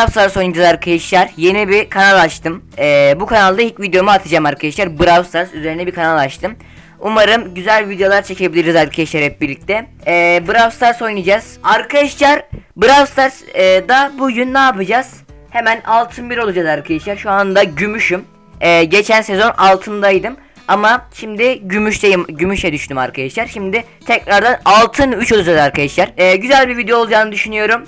Brawl Stars oynayacağız arkadaşlar. Yeni bir kanal açtım. Ee, bu kanalda ilk videomu atacağım arkadaşlar. Brawl Stars üzerine bir kanal açtım. Umarım güzel videolar çekebiliriz arkadaşlar hep birlikte. Ee, Brawl Stars oynayacağız. Arkadaşlar Brawl Stars e, da bugün ne yapacağız? Hemen altın bir olacağız arkadaşlar. Şu anda gümüşüm. Ee, geçen sezon altındaydım. Ama şimdi gümüşteyim, gümüşe düştüm arkadaşlar. Şimdi tekrardan altın 3 olacağız arkadaşlar. Ee, güzel bir video olacağını düşünüyorum.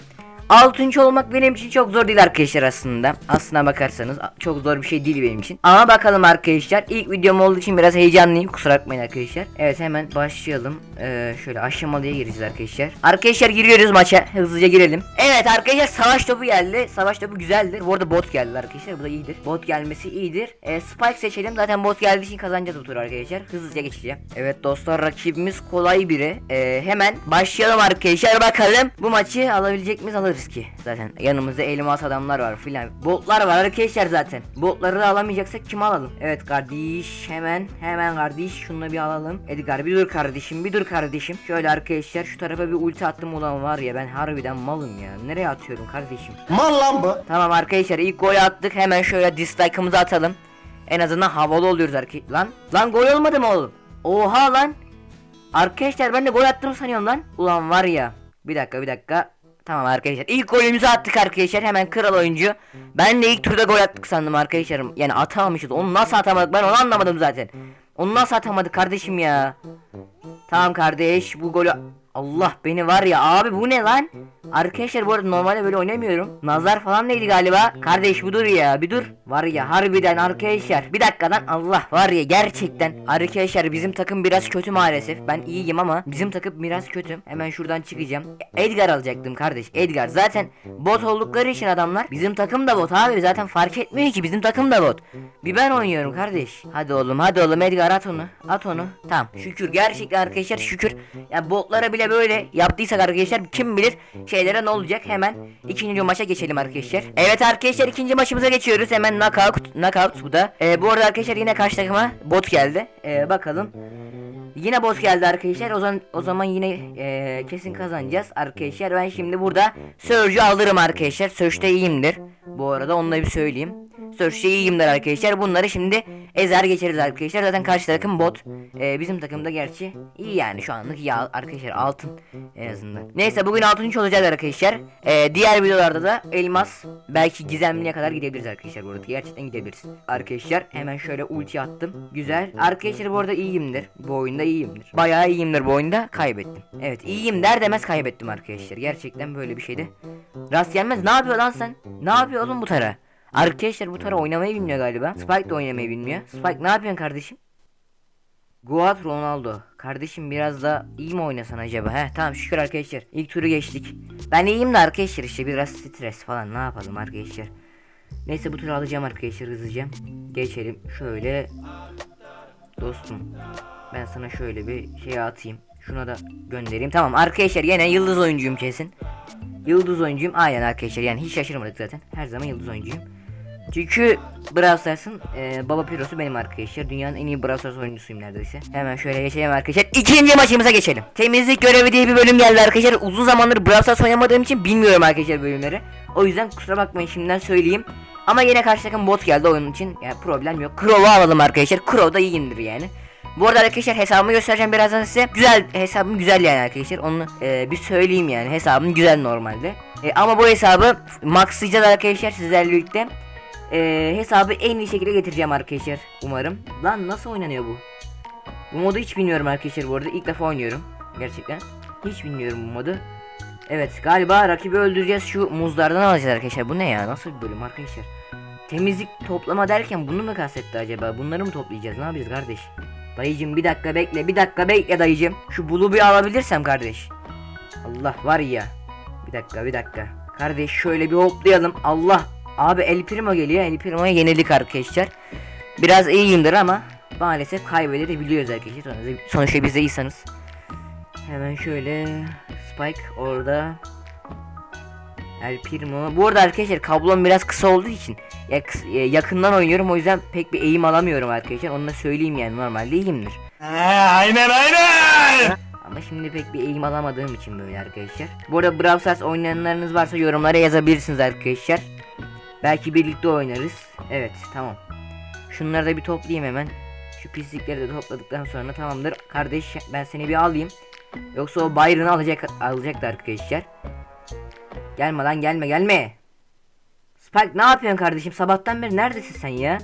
Altıncı olmak benim için çok zor değil arkadaşlar aslında. Aslına bakarsanız çok zor bir şey değil benim için. Ama bakalım arkadaşlar. İlk videom olduğu için biraz heyecanlıyım. Kusura bakmayın arkadaşlar. Evet hemen başlayalım. Ee, şöyle aşamalıya gireceğiz arkadaşlar. Arkadaşlar giriyoruz maça. Hızlıca girelim. Evet arkadaşlar savaş topu geldi. Savaş topu güzeldir. Bu arada bot geldi arkadaşlar. Bu da iyidir. Bot gelmesi iyidir. Ee, Spike seçelim. Zaten bot geldiği için kazanacağız bu turu arkadaşlar. Hızlıca geçeceğim. Evet dostlar rakibimiz kolay biri. Ee, hemen başlayalım arkadaşlar. Bakalım bu maçı alabilecek miyiz alırız ki. Zaten yanımızda elmas adamlar var filan. Botlar var arkadaşlar zaten. Botları da alamayacaksak kim alalım? Evet kardeş hemen hemen kardeş şunu bir alalım. Edgar bir dur kardeşim bir dur kardeşim. Şöyle arkadaşlar şu tarafa bir ulti attım ulan var ya ben harbiden malım ya. Nereye atıyorum kardeşim? Mal lan bu. Tamam arkadaşlar ilk gol attık hemen şöyle dislike'ımızı atalım. En azından havalı oluyoruz arkadaşlar. Lan lan gol olmadı mı oğlum? Oha lan. Arkadaşlar ben de gol attım sanıyorum lan. Ulan var ya. Bir dakika bir dakika. Tamam arkadaşlar ilk golümüzü attık arkadaşlar hemen kral oyuncu. Ben de ilk turda gol attık sandım arkadaşlarım. Yani atamamışız. Onu nasıl atamadık ben onu anlamadım zaten. Onu nasıl atamadık kardeşim ya. Tamam kardeş bu golü Allah beni var ya abi bu ne lan? Arkadaşlar bu arada normalde böyle oynamıyorum. Nazar falan neydi galiba? Kardeş bu dur ya bir dur. Var ya harbiden arkadaşlar. Bir dakikadan Allah var ya gerçekten. Arkadaşlar bizim takım biraz kötü maalesef. Ben iyiyim ama bizim takım biraz kötü. Hemen şuradan çıkacağım. Edgar alacaktım kardeş. Edgar zaten bot oldukları için adamlar. Bizim takım da bot abi zaten fark etmiyor ki bizim takım da bot. Bir ben oynuyorum kardeş. Hadi oğlum hadi oğlum Edgar at onu. At onu. Tamam şükür gerçekten arkadaşlar şükür. Ya botlara bile böyle yaptıysak arkadaşlar kim bilir şeylere ne olacak hemen ikinci maça geçelim arkadaşlar. Evet arkadaşlar ikinci maçımıza geçiyoruz hemen knockout knockout bu da. Ee, bu arada arkadaşlar yine karşı takıma bot geldi. Ee, bakalım. Yine bot geldi arkadaşlar. O zaman o zaman yine eee, kesin kazanacağız arkadaşlar. Ben şimdi burada Surge'ü alırım arkadaşlar. Surge'de iyiyimdir. Bu arada onu da bir söyleyeyim. Surge'de iyiyimdir arkadaşlar. Bunları şimdi ezer geçeriz arkadaşlar. Zaten karşı takım bot. Eee, bizim takımda gerçi iyi yani şu anlık al- arkadaşlar altın en azından. Neyse bugün altıncı olacağız arkadaşlar. Eee, diğer videolarda da elmas belki gizemliye kadar gidebiliriz arkadaşlar burada. Gerçekten gidebiliriz. Arkadaşlar hemen şöyle ulti attım. Güzel. Arkadaşlar bu arada iyiyimdir. Bu oyunda iyiyimdir. Bayağı iyiyimdir bu oyunda. Kaybettim. Evet iyiyim der demez kaybettim arkadaşlar. Gerçekten böyle bir şeydi. Rast gelmez. Ne yapıyor lan sen? Ne yapıyor oğlum bu tara? Arkadaşlar bu tara oynamayı bilmiyor galiba. Spike de oynamayı bilmiyor. Spike ne yapıyorsun kardeşim? Guat Ronaldo. Kardeşim biraz da iyi mi oynasan acaba? He tamam şükür arkadaşlar. İlk turu geçtik. Ben iyiyim de arkadaşlar işte biraz stres falan ne yapalım arkadaşlar. Neyse bu turu alacağım arkadaşlar hızlıca. Geçelim şöyle. Dostum ben sana şöyle bir şey atayım. Şuna da göndereyim. Tamam arkadaşlar yine yıldız oyuncuyum kesin. Yıldız oyuncuyum. Aynen arkadaşlar yani hiç şaşırmadık zaten. Her zaman yıldız oyuncuyum. Çünkü Brawl Stars'ın e, baba pirosu benim arkadaşlar. Dünyanın en iyi Brawl Stars oyuncusuyum neredeyse. Hemen şöyle geçelim arkadaşlar. İkinci maçımıza geçelim. Temizlik görevi diye bir bölüm geldi arkadaşlar. Uzun zamandır Brawl Stars oynamadığım için bilmiyorum arkadaşlar bölümleri. O yüzden kusura bakmayın şimdiden söyleyeyim. Ama yine karşı takım bot geldi oyun için. Yani problem yok. Crow'u alalım arkadaşlar. Crow da iyiyimdir yani. Bu arada arkadaşlar hesabımı göstereceğim birazdan size. Güzel hesabım güzel yani arkadaşlar. Onu e, bir söyleyeyim yani. Hesabım güzel normalde. E, ama bu hesabı maxlayacağız arkadaşlar sizlerle birlikte. E, hesabı en iyi şekilde getireceğim arkadaşlar umarım. Lan nasıl oynanıyor bu? Bu modu hiç bilmiyorum arkadaşlar bu arada. İlk defa oynuyorum. Gerçekten. Hiç bilmiyorum bu modu. Evet galiba rakibi öldüreceğiz. Şu muzlardan alacağız arkadaşlar. Bu ne ya? Nasıl bir bölüm arkadaşlar? Temizlik toplama derken bunu mu kastetti acaba? Bunları mı toplayacağız? Ne yapacağız kardeş? Dayıcım bir dakika bekle. Bir dakika bekle dayıcım. Şu bulu bir alabilirsem kardeş. Allah var ya. Bir dakika bir dakika. Kardeş şöyle bir hoplayalım. Allah. Abi El Primo geliyor. El Primo'ya yenildik arkadaşlar. Biraz iyiyimdir ama maalesef kaybedebiliyoruz arkadaşlar. Sonuçta- biz de iyiyseniz. Hemen şöyle Spike orada. El Primo. Bu arada arkadaşlar kablom biraz kısa olduğu için yakından oynuyorum o yüzden pek bir eğim alamıyorum arkadaşlar. Onu da söyleyeyim yani normalde iyiyimdir. aynen aynen. Ama şimdi pek bir eğim alamadığım için böyle arkadaşlar. Bu arada Brawl Stars oynayanlarınız varsa yorumlara yazabilirsiniz arkadaşlar. Belki birlikte oynarız. Evet tamam. Şunları da bir toplayayım hemen. Şu pislikleri de topladıktan sonra tamamdır. Kardeş ben seni bir alayım. Yoksa o bayrını alacak alacaktı arkadaşlar. Gelme lan gelme gelme. Spike ne yapıyorsun kardeşim? Sabahtan beri neredesin sen ya?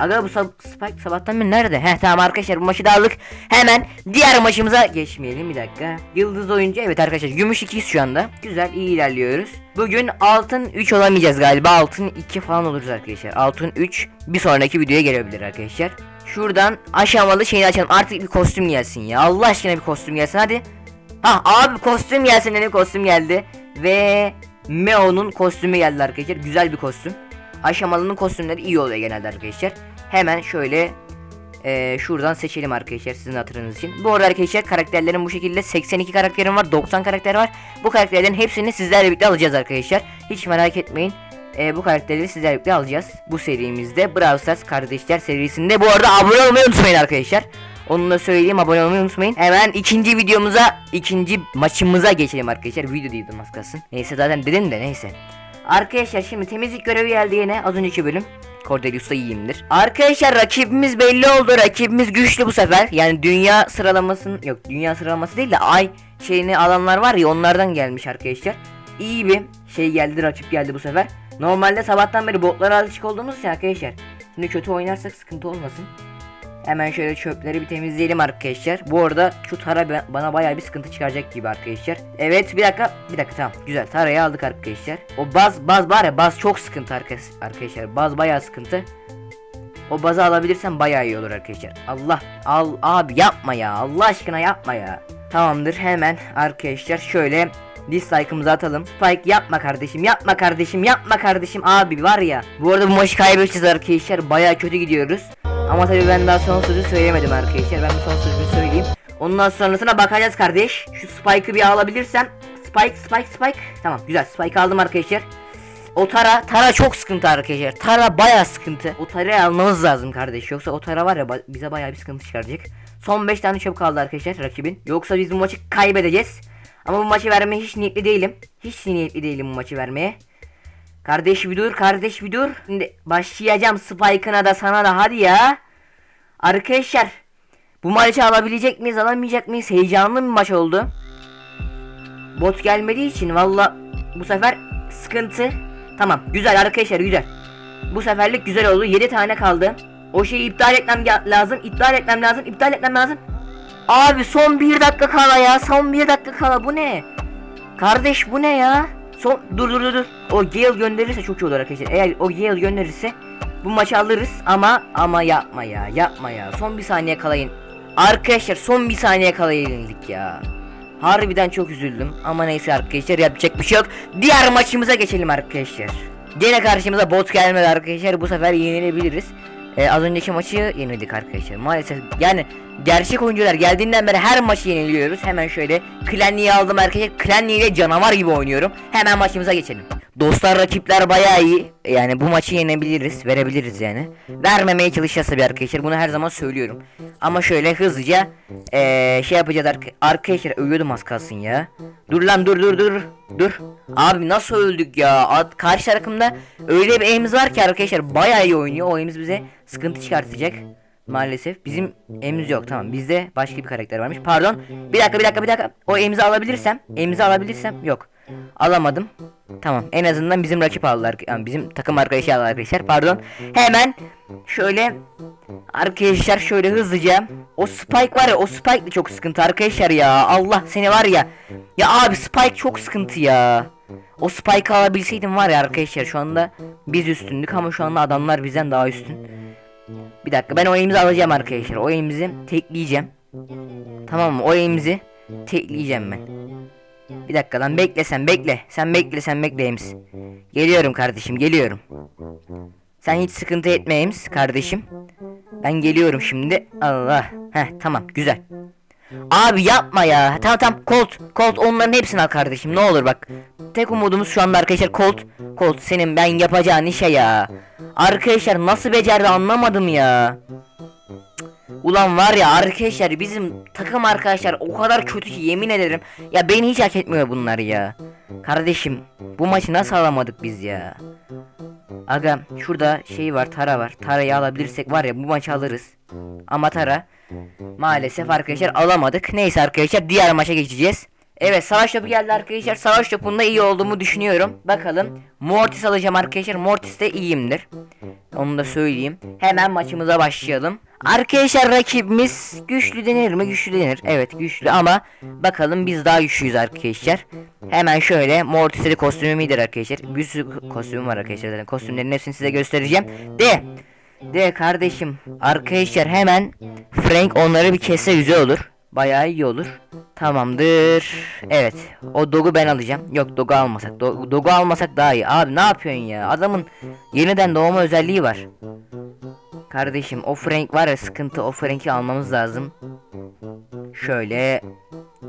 Aga bu Spike sabahtan beri nerede? Heh tamam arkadaşlar bu maçı da aldık. Hemen diğer maçımıza geçmeyelim bir dakika. Yıldız oyuncu evet arkadaşlar gümüş 2'yiz şu anda. Güzel iyi ilerliyoruz. Bugün altın 3 olamayacağız galiba. Altın 2 falan oluruz arkadaşlar. Altın 3 bir sonraki videoya gelebilir arkadaşlar. Şuradan aşamalı şeyini açalım. Artık bir kostüm gelsin ya. Allah aşkına bir kostüm gelsin hadi. Ha abi kostüm gelsin dedim kostüm geldi. Ve Meo'nun kostümü geldi arkadaşlar. Güzel bir kostüm. Aşamalının kostümleri iyi oluyor genelde arkadaşlar. Hemen şöyle eee, şuradan seçelim arkadaşlar sizin hatırınız için. Bu arada arkadaşlar karakterlerin bu şekilde 82 karakterim var 90 karakter var. Bu karakterlerin hepsini sizlerle birlikte alacağız arkadaşlar. Hiç merak etmeyin. Eee, bu karakterleri sizlerle birlikte alacağız. Bu serimizde Brawl Stars kardeşler serisinde. Bu arada abone olmayı unutmayın arkadaşlar. Onu da söyleyeyim abone olmayı unutmayın. Hemen ikinci videomuza, ikinci maçımıza geçelim arkadaşlar. Video değildim az kalsın. Neyse zaten dedim de neyse. Arkadaşlar şimdi temizlik görevi geldi yine az önceki bölüm. Cordelius'ta iyiyimdir. Arkadaşlar rakibimiz belli oldu. Rakibimiz güçlü bu sefer. Yani dünya sıralamasının yok dünya sıralaması değil de ay şeyini alanlar var ya onlardan gelmiş arkadaşlar. İyi bir şey geldi rakip geldi bu sefer. Normalde sabahtan beri botlara alışık olduğumuz için arkadaşlar. Şimdi kötü oynarsak sıkıntı olmasın. Hemen şöyle çöpleri bir temizleyelim arkadaşlar. Bu arada şu tara ba- bana bayağı bir sıkıntı çıkaracak gibi arkadaşlar. Evet bir dakika bir dakika tamam güzel tarayı aldık arkadaşlar. O baz baz var ya baz çok sıkıntı arkadaş- arkadaşlar. Baz bayağı sıkıntı. O bazı alabilirsem bayağı iyi olur arkadaşlar. Allah al abi yapma ya Allah aşkına yapma ya. Tamamdır hemen arkadaşlar şöyle dislike'ımızı atalım. Spike yapma kardeşim yapma kardeşim yapma kardeşim abi var ya. Bu arada bu maçı kaybedeceğiz arkadaşlar bayağı kötü gidiyoruz. Ama tabii ben daha son sözü söylemedim arkadaşlar. Ben bu son sözü söyleyeyim. Ondan sonrasına bakacağız kardeş. Şu Spike'ı bir alabilirsem. Spike, Spike, Spike. Tamam güzel. Spike aldım arkadaşlar. O Tara, Tara çok sıkıntı arkadaşlar. Tara baya sıkıntı. O Tara'yı almamız lazım kardeş. Yoksa o Tara var ya ba- bize baya bir sıkıntı çıkaracak. Son 5 tane çöp kaldı arkadaşlar rakibin. Yoksa biz bu maçı kaybedeceğiz. Ama bu maçı vermeye hiç niyetli değilim. Hiç niyetli değilim bu maçı vermeye. Kardeş bir dur, kardeş bir dur. Şimdi başlayacağım Spike'ına da sana da hadi ya. Arkadaşlar bu maçı alabilecek miyiz alamayacak mıyız heyecanlı bir maç oldu. Bot gelmediği için valla bu sefer sıkıntı. Tamam güzel arkadaşlar güzel. Bu seferlik güzel oldu 7 tane kaldı. O şeyi iptal etmem lazım iptal etmem lazım iptal etmem lazım. Abi son bir dakika kala ya son bir dakika kala bu ne? Kardeş bu ne ya? Son dur dur dur. O Gale gönderirse çok iyi olur arkadaşlar. Eğer o Gale gönderirse bu maçı alırız ama ama yapma ya yapma ya. Son bir saniye kalayın. Arkadaşlar son bir saniye kala ya. Harbiden çok üzüldüm ama neyse arkadaşlar yapacak bir şey yok. Diğer maçımıza geçelim arkadaşlar. Gene karşımıza bot gelmedi arkadaşlar bu sefer yenilebiliriz. Ee, az önceki maçı yenildik arkadaşlar. Maalesef yani gerçek oyuncular geldiğinden beri her maçı yeniliyoruz. Hemen şöyle Clanny'yi aldım arkadaşlar. Clanny ile canavar gibi oynuyorum. Hemen maçımıza geçelim. Dostlar rakipler bayağı iyi. Yani bu maçı yenebiliriz, verebiliriz yani. Vermemeye çalışacağız tabii arkadaşlar. Bunu her zaman söylüyorum. Ama şöyle hızlıca ee, şey yapacağız ark arkadaşlar. Ölüyordum az kalsın ya. Dur lan dur dur dur. Dur. Abi nasıl öldük ya? Ad, karşı takımda öyle bir aim'imiz var ki arkadaşlar bayağı iyi oynuyor. O aim'imiz bize sıkıntı çıkartacak. Maalesef bizim emimiz yok tamam bizde başka bir karakter varmış pardon bir dakika bir dakika bir dakika o emimizi alabilirsem emimizi alabilirsem yok alamadım. Tamam en azından bizim rakip aldılar. Yani bizim takım arkadaşı aldılar arkadaşlar. Pardon. Hemen şöyle arkadaşlar şöyle hızlıca. O Spike var ya o Spike de çok sıkıntı arkadaşlar ya. Allah seni var ya. Ya abi Spike çok sıkıntı ya. O Spike alabilseydim var ya arkadaşlar şu anda biz üstündük ama şu anda adamlar bizden daha üstün. Bir dakika ben o aim'izi alacağım arkadaşlar. O aim'izi tekleyeceğim. Tamam mı? O aim'izi tekleyeceğim ben. Bir dakika lan bekle sen bekle. Sen bekle sen bekle aimiz. Geliyorum kardeşim geliyorum. Sen hiç sıkıntı etme aimiz kardeşim. Ben geliyorum şimdi. Allah. Heh tamam güzel. Abi yapma ya. Tamam tamam Colt. Colt onların hepsini al kardeşim ne olur bak. Tek umudumuz şu anda arkadaşlar Colt. Colt senin ben yapacağın işe ya. Arkadaşlar nasıl becerdi anlamadım ya. Ulan var ya arkadaşlar bizim takım arkadaşlar o kadar kötü ki yemin ederim. Ya beni hiç hak etmiyor bunlar ya. Kardeşim bu maçı nasıl alamadık biz ya. Aga şurada şey var Tara var. Tara'yı alabilirsek var ya bu maçı alırız. Ama Tara maalesef arkadaşlar alamadık. Neyse arkadaşlar diğer maça geçeceğiz. Evet savaş topu geldi arkadaşlar. Savaş topunda iyi olduğumu düşünüyorum. Bakalım. Mortis alacağım arkadaşlar. Mortis'te iyiyimdir. Onu da söyleyeyim. Hemen maçımıza başlayalım. Arkadaşlar rakibimiz güçlü denir mi? Güçlü denir. Evet güçlü ama bakalım biz daha güçlüyüz arkadaşlar. Hemen şöyle Mortis'e de kostümüm iyidir arkadaşlar. Bir sürü kostümüm var arkadaşlar zaten. Kostümlerin hepsini size göstereceğim. De. De kardeşim. Arkadaşlar hemen Frank onları bir kesse güzel olur. Bayağı iyi olur. Tamamdır. Evet. O dogu ben alacağım. Yok dogu almasak. Do- dogu almasak daha iyi. Abi ne yapıyorsun ya? Adamın yeniden doğma özelliği var. Kardeşim o Frank var ya sıkıntı. O Frank'i almamız lazım. Şöyle.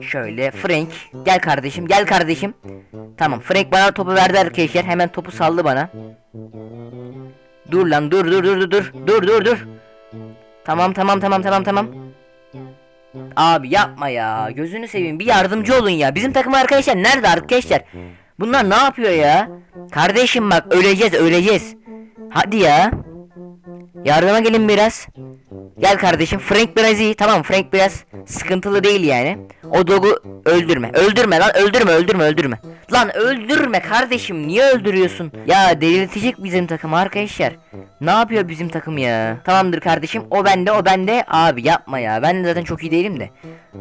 Şöyle. Frank. Gel kardeşim. Gel kardeşim. Tamam. Frank bana topu verdi arkadaşlar. Hemen topu saldı bana. Dur lan dur dur dur dur. Dur dur dur. Tamam tamam tamam tamam tamam. Abi yapma ya. Gözünü seveyim. Bir yardımcı olun ya. Bizim takım arkadaşlar nerede arkadaşlar? Bunlar ne yapıyor ya? Kardeşim bak öleceğiz öleceğiz. Hadi ya. Yardıma gelin biraz. Gel kardeşim. Frank biraz iyi. Tamam Frank biraz sıkıntılı değil yani. O dogu öldürme. Öldürme lan öldürme öldürme öldürme. Lan öldürme kardeşim. Niye öldürüyorsun? Ya delirtecek bizim takım arkadaşlar. Ne yapıyor bizim takım ya? Tamamdır kardeşim. O bende o bende. Abi yapma ya. Ben zaten çok iyi değilim de.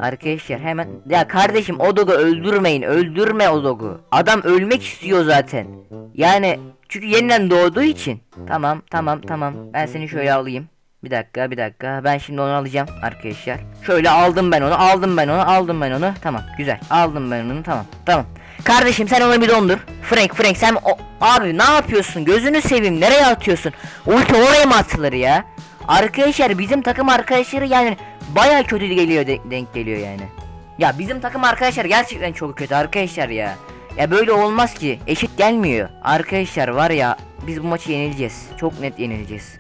Arkadaşlar hemen. Ya kardeşim o dogu öldürmeyin. Öldürme o dogu. Adam ölmek istiyor zaten. Yani çünkü yeniden doğduğu için. Tamam tamam tamam. Ben seni şöyle alayım. Bir dakika bir dakika. Ben şimdi onu alacağım arkadaşlar. Şöyle aldım ben onu. Aldım ben onu. Aldım ben onu. Tamam güzel. Aldım ben onu. Tamam. Tamam. Kardeşim sen onu bir dondur. Frank Frank sen o abi ne yapıyorsun? Gözünü seveyim. Nereye atıyorsun? Ulti oraya mı atılır ya? Arkadaşlar bizim takım arkadaşları yani baya kötü geliyor de- denk geliyor yani. Ya bizim takım arkadaşlar gerçekten çok kötü arkadaşlar ya. Ya böyle olmaz ki. Eşit gelmiyor. Arkadaşlar var ya biz bu maçı yenileceğiz. Çok net yenileceğiz.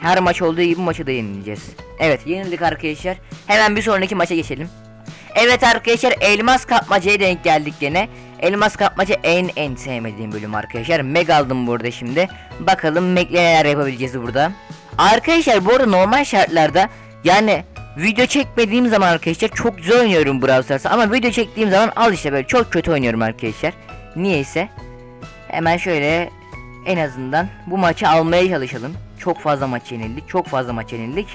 Her maç olduğu gibi bu maçı da yenileceğiz. Evet yenildik arkadaşlar. Hemen bir sonraki maça geçelim. Evet arkadaşlar elmas kapmacaya denk geldik gene. Elmas kapmaca en en sevmediğim bölüm arkadaşlar. Meg aldım burada şimdi. Bakalım Meg'le neler yapabileceğiz burada. Arkadaşlar bu arada normal şartlarda yani video çekmediğim zaman arkadaşlar çok güzel oynuyorum Brawl Stars'ı ama video çektiğim zaman al işte böyle çok kötü oynuyorum arkadaşlar. Niyeyse. Hemen şöyle en azından bu maçı almaya çalışalım. Çok fazla maç yenildik. Çok fazla maç yenildik.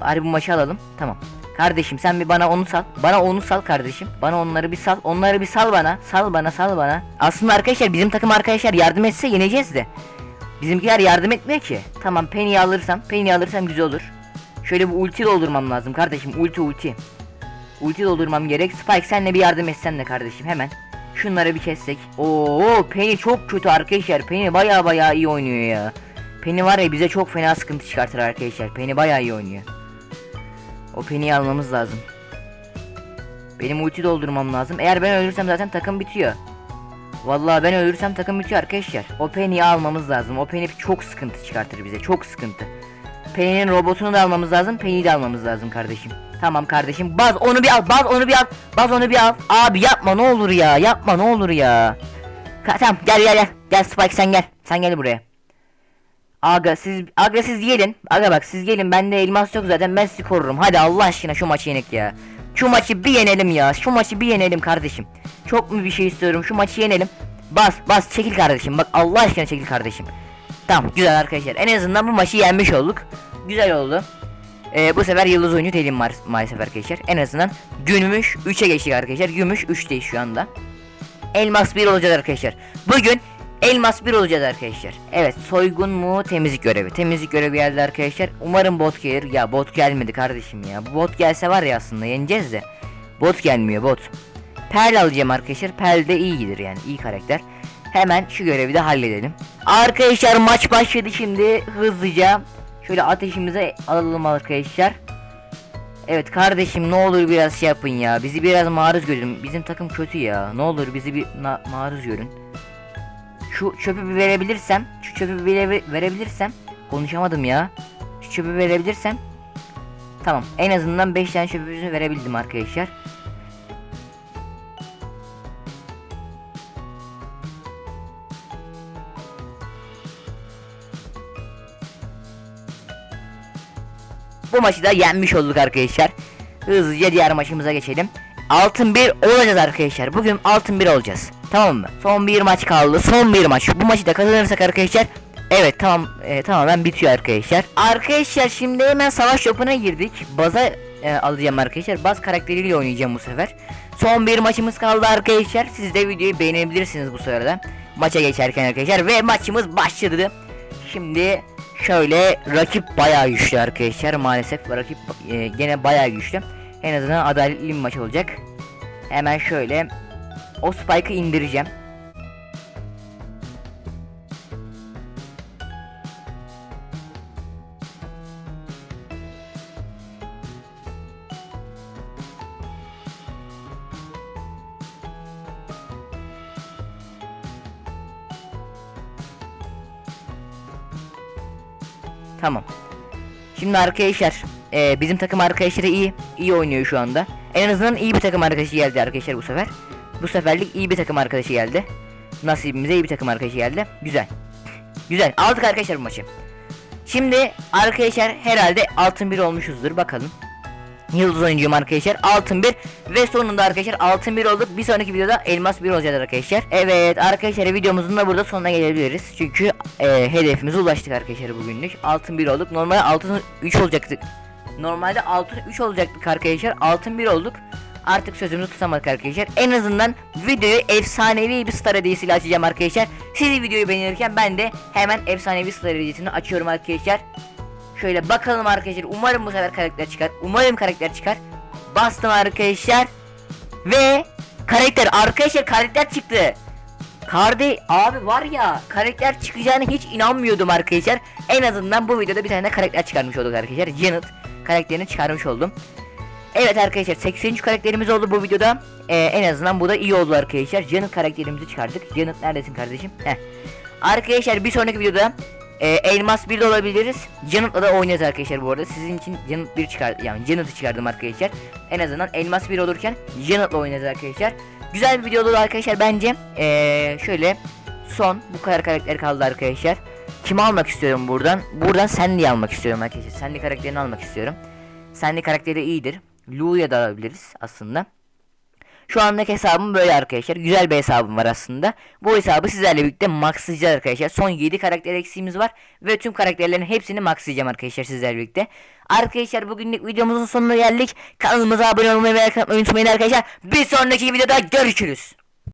Bari bu maçı alalım. Tamam. Kardeşim sen bir bana onu sal. Bana onu sal kardeşim. Bana onları bir sal. Onları bir sal bana. Sal bana sal bana. Aslında arkadaşlar bizim takım arkadaşlar yardım etse yeneceğiz de. Bizimkiler yardım etmiyor ki. Tamam Penny'i alırsam. Penny'i alırsam güzel olur. Şöyle bir ulti doldurmam lazım kardeşim. Ulti ulti. Ulti doldurmam gerek. Spike senle bir yardım etsen de kardeşim hemen. Şunları bir kessek. Oo Penny çok kötü arkadaşlar. Penny baya baya iyi oynuyor ya. Penny var ya bize çok fena sıkıntı çıkartır arkadaşlar. Penny baya iyi oynuyor. O Penny'yi almamız lazım. Benim ulti doldurmam lazım. Eğer ben ölürsem zaten takım bitiyor. Vallahi ben ölürsem takım bitiyor arkadaşlar. O Penny'yi almamız lazım. O Penny çok sıkıntı çıkartır bize. Çok sıkıntı. Penny'nin robotunu da almamız lazım. Penny'yi de almamız lazım kardeşim. Tamam kardeşim. Baz onu bir al. Baz onu bir al. Baz onu bir al. Abi yapma ne olur ya. Yapma ne olur ya. Ka- tamam gel gel gel. Gel Spike sen gel. Sen gel buraya. Aga siz aga siz gelin. Aga bak siz gelin. Bende elmas yok zaten. Ben sizi korurum. Hadi Allah aşkına şu maçı yenek ya. Şu maçı bir yenelim ya. Şu maçı bir yenelim kardeşim. Çok mu bir şey istiyorum? Şu maçı yenelim. Bas bas çekil kardeşim. Bak Allah aşkına çekil kardeşim. Tamam güzel arkadaşlar. En azından bu maçı yenmiş olduk. Güzel oldu. Ee, bu sefer yıldız oyuncu değilim ma maalesef arkadaşlar. En azından gümüş 3'e geçtik arkadaşlar. Gümüş 3'teyiz şu anda. Elmas 1 olacağız arkadaşlar. Bugün elmas 1 olacağız arkadaşlar. Evet soygun mu temizlik görevi. Temizlik görevi geldi arkadaşlar. Umarım bot gelir. Ya bot gelmedi kardeşim ya. Bot gelse var ya aslında yeneceğiz de. Bot gelmiyor bot. Pearl alacağım arkadaşlar. Pearl de iyi gider yani iyi karakter. Hemen şu görevi de halledelim. Arkadaşlar maç başladı şimdi hızlıca. Şöyle ateşimize alalım arkadaşlar. Evet kardeşim ne olur biraz şey yapın ya. Bizi biraz maruz görün. Bizim takım kötü ya. Ne olur bizi bir maruz görün. Şu çöpü bir verebilirsem, şu çöpü bir vere- verebilirsem konuşamadım ya. Şu çöpü verebilirsem Tamam. En azından 5 tane çöpümüzü verebildim arkadaşlar. Bu maçı da yenmiş olduk arkadaşlar. Hızlıca diğer maçımıza geçelim. Altın bir olacağız arkadaşlar. Bugün altın bir olacağız. Tamam mı? Son bir maç kaldı. Son bir maç. Bu maçı da kazanırsak arkadaşlar Evet tamam e, tamamen bitiyor arkadaşlar. Arkadaşlar şimdi hemen savaş topuna girdik. Baza e, alacağım arkadaşlar. Baz karakteriyle oynayacağım bu sefer. Son bir maçımız kaldı arkadaşlar. Siz de videoyu beğenebilirsiniz bu sırada. Maça geçerken arkadaşlar ve maçımız başladı. Şimdi şöyle rakip bayağı güçlü arkadaşlar. Maalesef rakip e, gene bayağı güçlü. En azından adaletli bir maç olacak. Hemen şöyle o spike'ı indireceğim. Tamam. Şimdi arkadaşlar e, bizim takım arkadaşları iyi iyi oynuyor şu anda. En azından iyi bir takım arkadaşı geldi arkadaşlar bu sefer. Bu seferlik iyi bir takım arkadaşı geldi. Nasibimize iyi bir takım arkadaşı geldi. Güzel. Güzel. Aldık arkadaşlar bu maçı. Şimdi arkadaşlar herhalde altın bir olmuşuzdur bakalım. Yıldız oyuncuyum arkadaşlar. Altın bir ve sonunda arkadaşlar altın bir olduk. Bir sonraki videoda elmas bir olacağız arkadaşlar. Evet arkadaşlar videomuzun da burada sonuna gelebiliriz. Çünkü e, hedefimize ulaştık arkadaşlar bugünlük. Altın bir olduk. Normalde altın 3 olacaktık. Normalde altın 3 olacaktık arkadaşlar. Altın bir olduk. Artık sözümüzü tutamadık arkadaşlar. En azından videoyu efsanevi bir star hediyesiyle açacağım arkadaşlar. Siz videoyu beğenirken ben de hemen efsanevi star hediyesini açıyorum arkadaşlar. Şöyle bakalım arkadaşlar. Umarım bu sefer karakter çıkar. Umarım karakter çıkar. Bastım arkadaşlar. Ve karakter arkadaşlar karakter çıktı. Kardeş abi var ya karakter çıkacağını hiç inanmıyordum arkadaşlar. En azından bu videoda bir tane karakter çıkarmış olduk arkadaşlar. Janet karakterini çıkarmış oldum. Evet arkadaşlar 83 karakterimiz oldu bu videoda. Ee, en azından bu da iyi oldu arkadaşlar. Janet karakterimizi çıkardık. Janet neredesin kardeşim? Heh. Arkadaşlar bir sonraki videoda e, Elmas 1'de olabiliriz. Janet'la da oynayacağız arkadaşlar bu arada. Sizin için Janet 1 çıkar yani Janet'ı çıkardım arkadaşlar. En azından Elmas 1 olurken Janet'la oynayacağız arkadaşlar. Güzel bir video oldu arkadaşlar bence. E, şöyle son bu kadar karakter kaldı arkadaşlar. Kimi almak istiyorum buradan? Buradan Sandy'yi almak istiyorum arkadaşlar. Sandy karakterini almak istiyorum. Sandy karakteri iyidir. Lu'ya da alabiliriz aslında. Şu andaki hesabım böyle arkadaşlar. Güzel bir hesabım var aslında. Bu hesabı sizlerle birlikte maxlayacağız arkadaşlar. Son 7 karakter eksiğimiz var. Ve tüm karakterlerin hepsini maxlayacağım arkadaşlar sizlerle birlikte. Arkadaşlar bugünlük videomuzun sonuna geldik. Kanalımıza abone olmayı ve unutmayın arkadaşlar. Bir sonraki videoda görüşürüz.